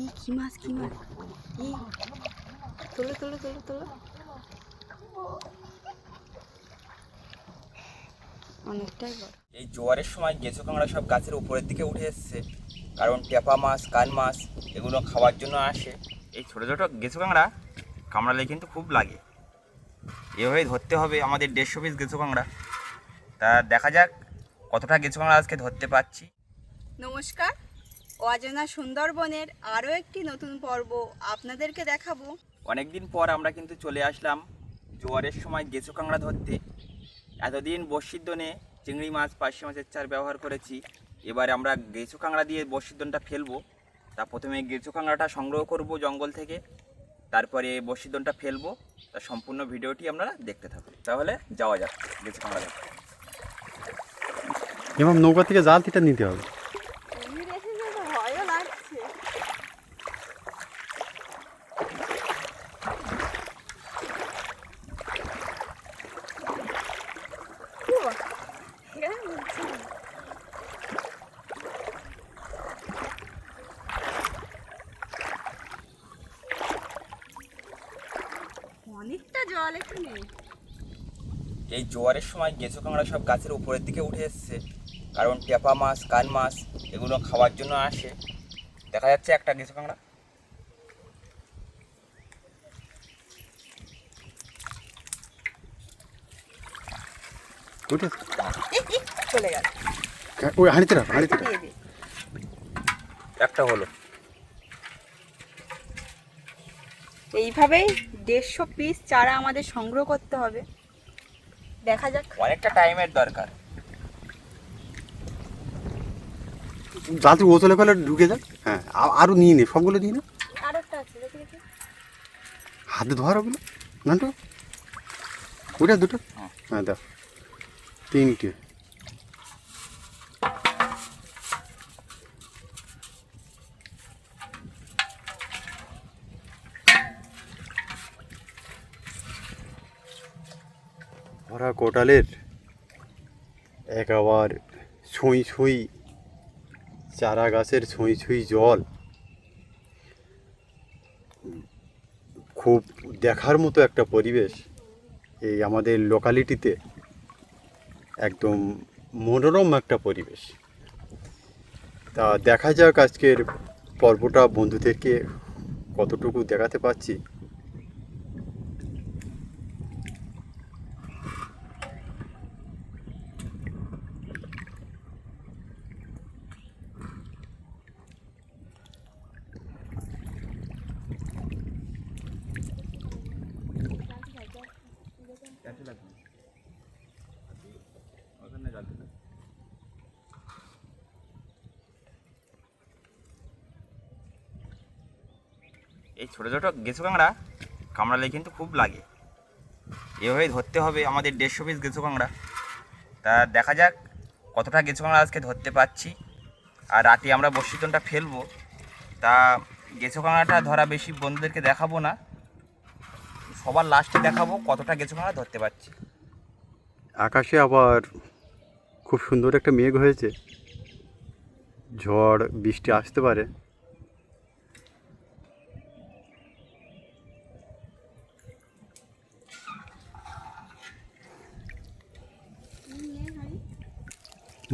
ই কি মাছ কি মাছ ই তোলো তোলো তোলো তোলো অনেকটাই বড় এই জোয়ারের সময় গেঁচো কাঁকড়া সব গাছের উপরের দিকে উঠে এসছে। কারণ টেপা মাছ কান মাছ এগুলো খাওয়ার জন্য আসে। এই ছোটো ছোটো গেঁচো কাঁকড়া কামড়ালে কিন্তু খুব লাগে। এভাবেই ধরতে হবে আমাদের দেড়শো পিস গেঁচো কাঁকড়া। তা দেখা যাক কতটা গেঁচো কাঁকড়া আজকে ধরতে পারছি। নমস্কার। অজানা সুন্দরবনের আরও একটি নতুন পর্ব আপনাদেরকে দেখাবো। অনেক দিন পর আমরা কিন্তু চলে আসলাম জোয়ারের সময় গেঁচো কাঁকড়া ধরতে। এতদিন বর্ষির দনে চিংড়ি মাছ পার্শে মাছের চার ব্যবহার করেছি। এবার আমরা গেঁচো কাঁকড়া দিয়ে বর্ষির দনটা ফেলব। তা প্রথমে গেঁচো কাঁকড়াটা সংগ্রহ করব জঙ্গল থেকে। তারপরে বর্ষির দনটা ফেলব। তা সম্পূর্ণ ভিডিওটি আপনারা দেখতে থাকুন। তাহলে যাওয়া যাক গেঁচো কাঁকড়া ধরতে। এবং নৌকা থেকে জাল থেকে নিতে হবে কুমির এসেছে তো ভয়ও লাগছে এই জোয়ারের সময় গেঁচো কাঁকড়া সব গাছের উপরের দিকে উঠে এসছে। কারণ টেপা মাছ, কান মাছ, এগুলো খাওয়ার জন্য আসে। দেখা যাচ্ছে একটা গেঁচো কাঁকড়া। উঠে চলে গেল। ওই হাঁড়িতে রাখ হাঁড়িতে একটা হলো। এইভাবেই দেড়শো পিস চারা আমাদের সংগ্রহ করতে হবে। দেখা যাক। অনেকটা টাইমের দরকার। তুই ওচলে ফেলে ঢুকে যাক হ্যাঁ আরও নিয়ে নে সবগুলো নিয়ে নে। হাতে ধর ওগুলো। নান্টু। ওটা দুটো। হ্যাঁ। হ্যাঁ দাও তিনটে। ভরা কোটালের একেবার ছুঁই ছুঁই, চারা গাছের ছুঁই ছুঁই জল। খুব দেখার মতো একটা পরিবেশ এই আমাদের লোকালিটিতে একদম মনোরম একটা পরিবেশ। তা দেখা যাক আজকের পর্বটা বন্ধুদেরকে কতটুকু দেখাতে পাচ্ছি এই ছোটো ছোটো গেঁচো কাঁকড়া কামড়ালে কিন্তু খুব লাগে। এভাবেই ধরতে হবে আমাদের দেড়শো পিস গেঁচো কাঁকড়া। তা দেখা যাক কতটা গেঁচো কাঁকড়া আজকে ধরতে পারছি। আর রাতে আমরা বর্ষিতনটা ফেলব। তা গেঁচো কাঁকড়াটা ধরা বেশি বন্ধুদেরকে দেখাবো না। সবার লাস্টে দেখাবো কতটা গেঁচো কাঁকড়া ধরতে পারছি। আকাশে আবার খুব সুন্দর একটা মেঘ হয়েছে। ঝড়, বৃষ্টি আসতে পারে।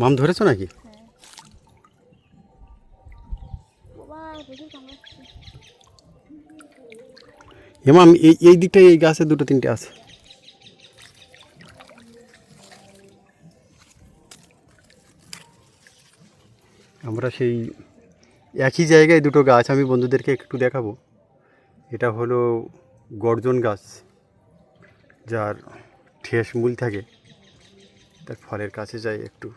মাম ধরেছো নাকি? এ মাম, এই এই দিকটায় এই গাছে দুটো তিনটে আছে। আমরা সেই একই জায়গায় দুটো গাছ, আমি বন্ধুদেরকে একটু দেখাবো। এটা হলো গর্জন গাছ, যার ঠেস মূল থাকে। তার ফলের কাছে যাই একটু।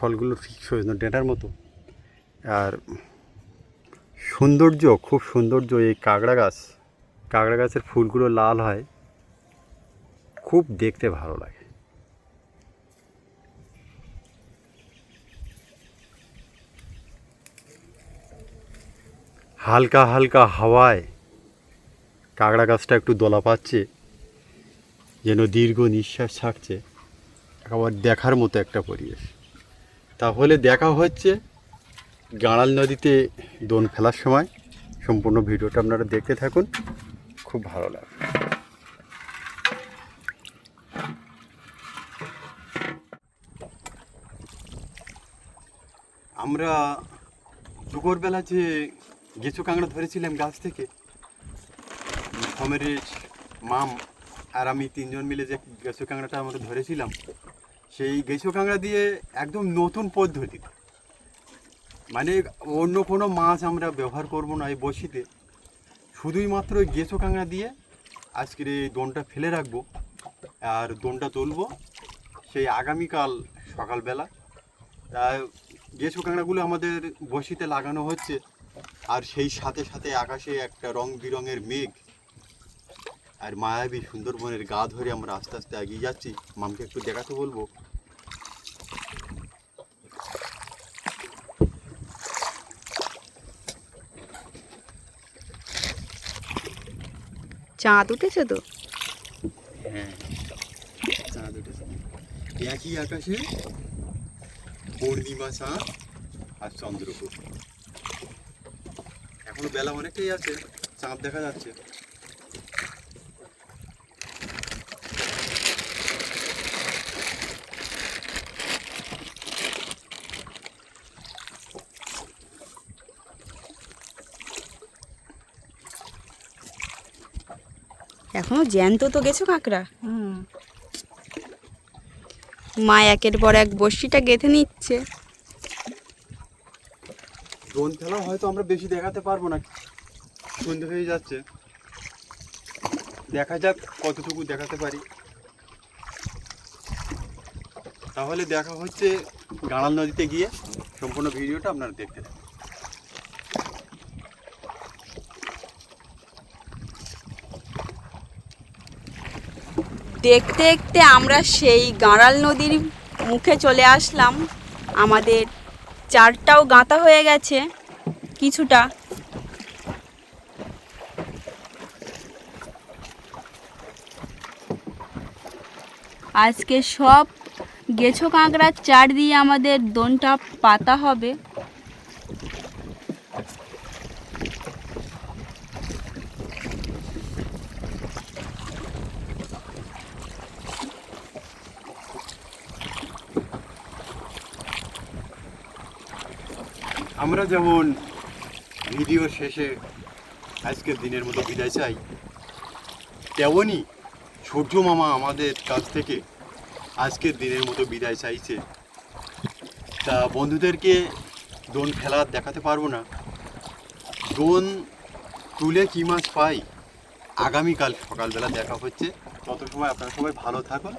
ফলগুলো ঠিক সজনে ডেঁটার মতো। আর সৌন্দর্য, খুব সৌন্দর্য এই কাঁকড়া গাছ। কাঁকড়া গাছের ফুলগুলো লাল হয়, খুব দেখতে ভালো লাগে। হালকা হালকা হাওয়ায় কাঁকড়া গাছটা একটু দোলা পাচ্ছে, যেন দীর্ঘ নিঃশ্বাস ছাড়ছে আবার দেখার মতো একটা পরিবেশ। তাহলে দেখা হচ্ছে গাঁড়াল নদীতে দোন ফেলার সময়। সম্পূর্ণ ভিডিওটা আপনারা দেখতে থাকুন। খুব ভালো লাগবে। আমরা দুপুরবেলা যে গেঁচু কাঁকড়া ধরেছিলাম গাছ থেকে সমরেশ মাম আর আমি তিনজন মিলে যে গেঁচু কাঁকড়াটা আমরা ধরেছিলাম সেই গেঁচু কাঁকড়া দিয়ে একদম নতুন পদ্ধতি। মানে অন্য কোনো মাছ আমরা ব্যবহার করব না এই বসিতে শুধুই মাত্র ওই গেঁচো কাঁকড়া দিয়ে আজকের এই দোনটা ফেলে রাখব আর দোনটা তুলবো সেই আগামীকাল সকালবেলা। তা গেঁচো কাঁকড়াগুলো আমাদের বসিতে লাগানো হচ্ছে আর সেই সাথে সাথে আকাশে একটা রং বেরঙের মেঘ আর মায়াবী সুন্দরবনের গা ধরে আমরা আস্তে আস্তে এগিয়ে যাচ্ছি। মামকে একটু দেখাতে বলব। চাঁদ উঠেছে তো? হ্যাঁ চাঁদ উঠেছে। একই আকাশে পূর্ণিমা চাঁদ আর চন্দ্রপুর এখনও বেলা অনেকটাই আছে চাঁদ দেখা যাচ্ছে। এখনও জ্যান্ত তো গেছো কাঁকড়া? হুম। মা একের পর এক বড়শিটা গেঁথে নিচ্ছে। ড্রোন ফেলা হয়তো আমরা বেশি দেখাতে পারব না সন্ধে হয়ে যাচ্ছে। দেখা যাক কতটুকু দেখাতে পারি। তাহলে দেখা হচ্ছে গাঁড়াল নদীতে গিয়ে সম্পূর্ণ ভিডিওটা আপনারা দেখতে দেখতে দেখতে আমরা সেই গাঁড়াল নদীর মুখে চলে আসলাম। আমাদের চারটাও গাঁথা হয়ে গেছে, কিছুটা। আজকে সব গেছো কাঁকড়ার চার দিয়ে আমাদের দোনটা পাতা হবে। আমরা যেমন ভিডিও শেষে আজকের দিনের মতো বিদায় চাই তেমনই সূর্য মামা আমাদের কাছ থেকে আজকের দিনের মতো বিদায় চাইছে। তা বন্ধুদেরকে দোন খেলা দেখাতে পারব না। দোন তুলে কী মাছ পাই? আগামীকাল সকালবেলা দেখা হচ্ছে। তত সময় আপনারা সবাই ভালো থাকুন।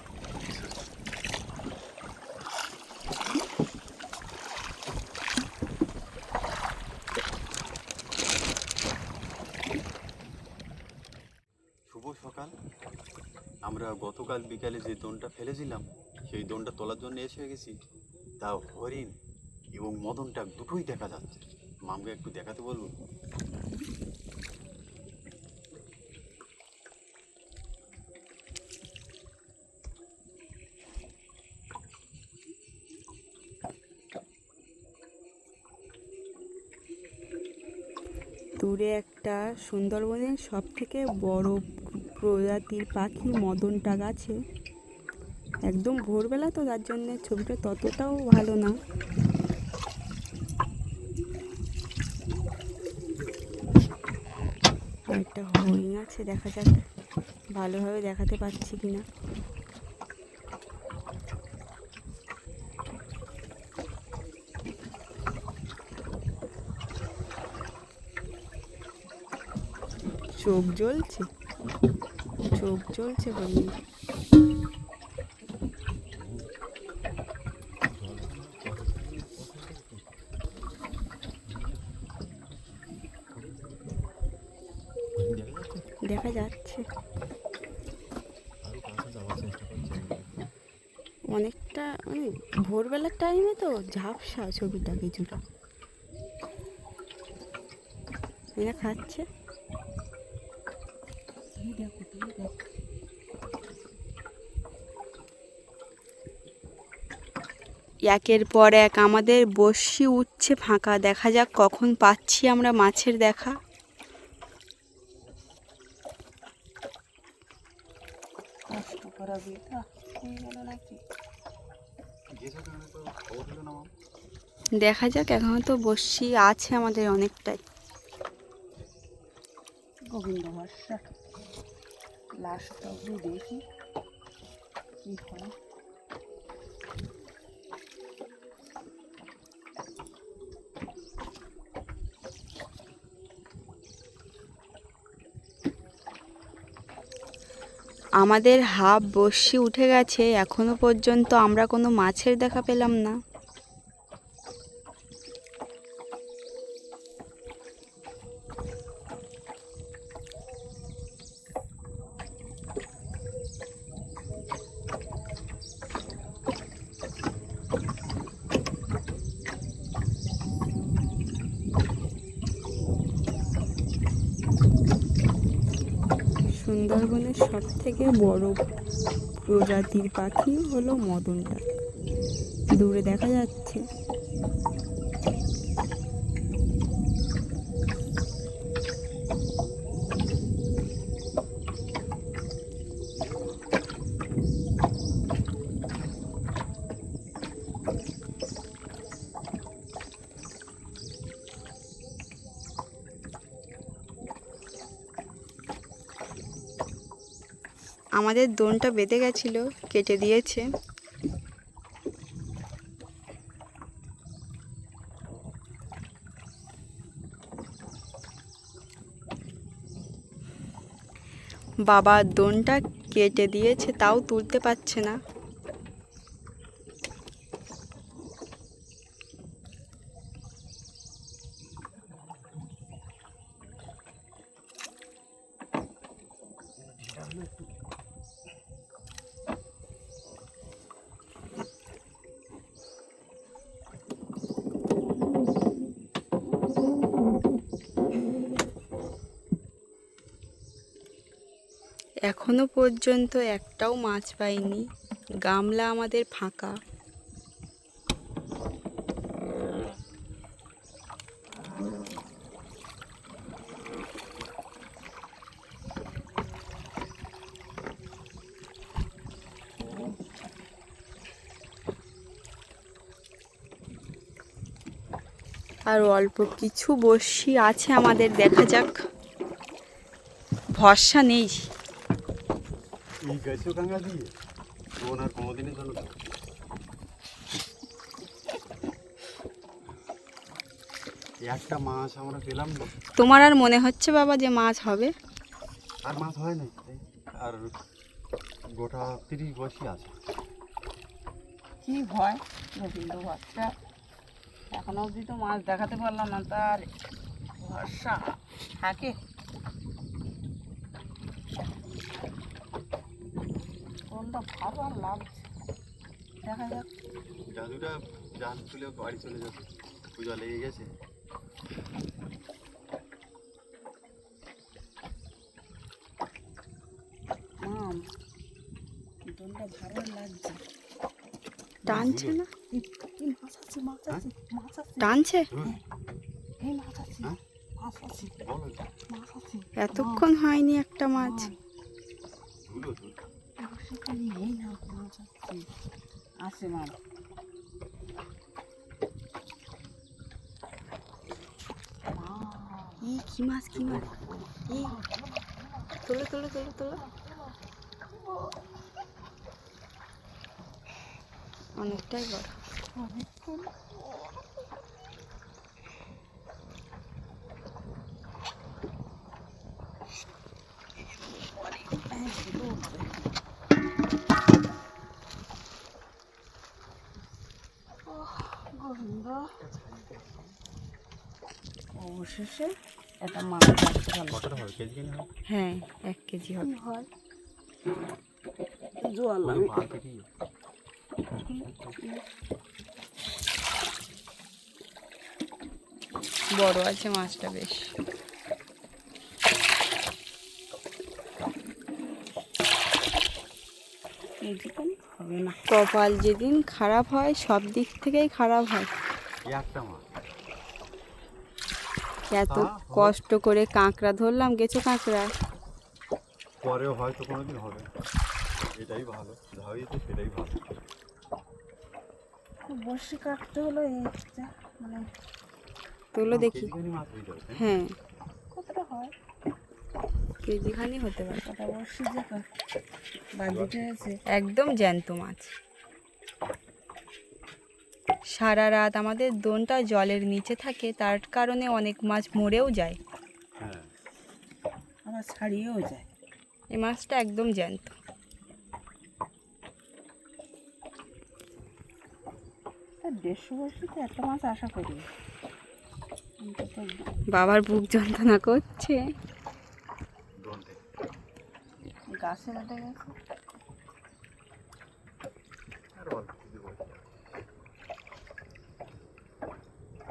গতকাল বিকালে যে দোনটা ফেলেছিলাম, সেই দোনটা তোলার জন্য এসে গেছি। তা হরিণ এবং মদনটা দুটোই দেখা যাচ্ছে। মামকে একটু দেখাতে বলব? দূরে একটা সুন্দরবনের সব থেকে বড় প্রজাতির পাখি মদনটা গাছে। একদম ভোরবেলা তো, যার জন্য ছবিটা ততটাও ভালো না। একটা হরিণ আছে, দেখা যাক ভালোভাবে দেখাতে পারছি কিনা। চোখ জ্বলছে? চোখ জ্বলছে হরিণ দেখা যাচ্ছে। অনেকটা মানে ভোরবেলার টাইমে তো ঝাপসা ছবিটা কিছুটা। এরা খাচ্ছে। একের পর এক আমাদের বসি উঠছে ফাঁকা। দেখা যাক কখন পাচ্ছি আমরা মাছের দেখা। দেখা যাক এখনও তো বসি আছে আমাদের অনেকটাই। গোবিন্দ লাস্ট দেখি কি হয়। আমাদের হাফ বসি উঠে গেছে এখনও পর্যন্ত আমরা কোনো মাছের দেখা পেলাম না। সুন্দরবনের সব থেকে বড় প্রজাতির পাখি হলো মদনটা। দূরে দেখা যাচ্ছে আমাদের দোনটা বেঁধে গেছিল কেটে দিয়েছে। বাবা দোনটা কেটে দিয়েছে তাও তুলতে পারছে না। এখনও পর্যন্ত একটাও মাছ পাইনি। গামলা আমাদের ফাঁকা। আর অল্প কিছু বসি আছে আমাদের, দেখা যাক। ভরসা নেই। এই কাঙ্গা দিয়ে জন্য একটা মাছ আমরা পেলাম না। তোমার আর মনে হচ্ছে বাবা যে মাছ হবে? আর মাছ হয় না আর গোটা তিরিশ বসি আছে। কি হয় গোবিন্দ ভরসা এখনও অবধি তো মাছ দেখাতে পারলাম না তার ভরসা থাকে। কোনটা ভালো আর লাগছে। দেখা যাক। জাদুটা জাল তুলে বাড়ি চলে যাবে। পূজা লেগে গেছে। লাগছে। টানছে না? এই এই মাছ আছে মাছ আছে মাছ আছে। টানছে? এই মাছ আছে? মাছ আছে মাছ আছে। এতক্ষণ হয়নি একটা মাছ ধুলো ধুলো সেখানে এই না মাছ আছে আছে মাছ এই কি মাছ কি মাছ এই তোলো তোলো তোলো তোলো অনেকটাই বড় অবশেষে এটা মাছ কত হবে? কেজি হ্যাঁ এক কেজি হবে। বড় আছে মাছটা বেশ। কপাল যেদিন খারাপ হয় সব দিক থেকেই খারাপ হয়। একটা মাছ। এত কষ্ট করে কাঁকড়া ধরলাম গেছো কাঁকড়া পরেও হয়তো কোনোদিন হবে। এটাই ভালো। যা হয়েছে সেটাই ভালো। বসে কাটতে হলো এই একটা মানে তুলো দেখি। হয়ে? হ্যাঁ। কতটা হয়? কেজিখানি হতে পারে। কটা বসে যে বাজেট হয়েছে। একদম জ্যান্ত মাছ। সারা রাত আমাদের দোনটা জলের নিচে থাকে তার কারণে অনেক মাছ মরেও যায়। হ্যাঁ। আবার ছাড়িয়েও যায়। এই মাছটা একদম জ্যান্ত। দেড়শো বছর তো একটা মাছ আশা করি। বাবার বুক যন্ত্রণা করছে। গাছে বেটে গেছে আর অল্প কিছু বলতে হবে।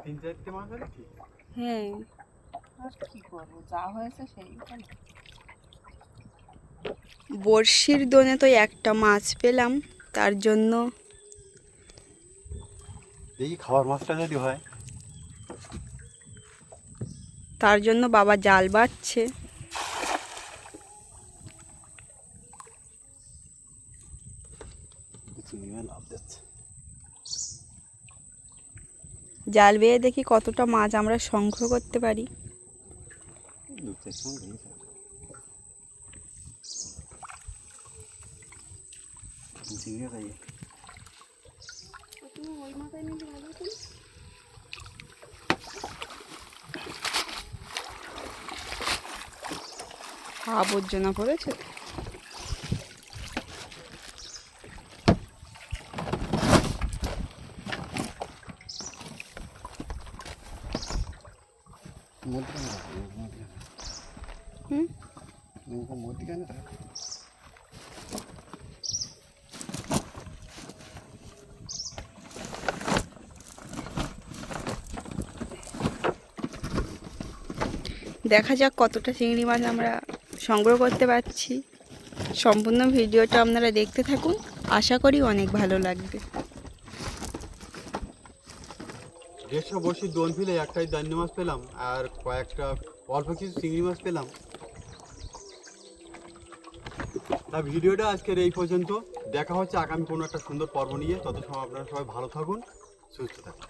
তিন চারটে মাছ হলে ঠিক হ্যাঁ। আর কি করব? যা হয়েছে সেই বড়শির দোনে তো একটা মাছ পেলাম তার জন্য দেখি খাবার মাছটা যদি হয়। তার জন্য বাবা জাল বাঁধছে চিংড়ি লাভ যাচ্ছে জাল বেয়ে দেখি কতটা মাছ আমরা সংগ্রহ করতে পারি। আবর্জনা পড়েছে তো। মধ্যখানে রাখো, মধ্যখানে। হুম নৌকো মধ্যখানে রাখো। দেখা যাক কতটা চিংড়ি মাছ আমরা সংগ্রহ করতে পারছি। সম্পূর্ণ ভিডিওটা আপনারা দেখতে থাকুন। আশা করি অনেক ভালো লাগবে। দেড়শো বসি দোন ফেলে একটাই দান্নি মাছ পেলাম, আর কয়েকটা অল্প কিছু চিংড়ি মাছ পেলাম। তা ভিডিওটা আজকের এই পর্যন্ত। দেখা হচ্ছে আগামী কোনো একটা সুন্দর পর্ব নিয়ে। তত সময় আপনারা সবাই ভালো থাকুন, সুস্থ থাকুন।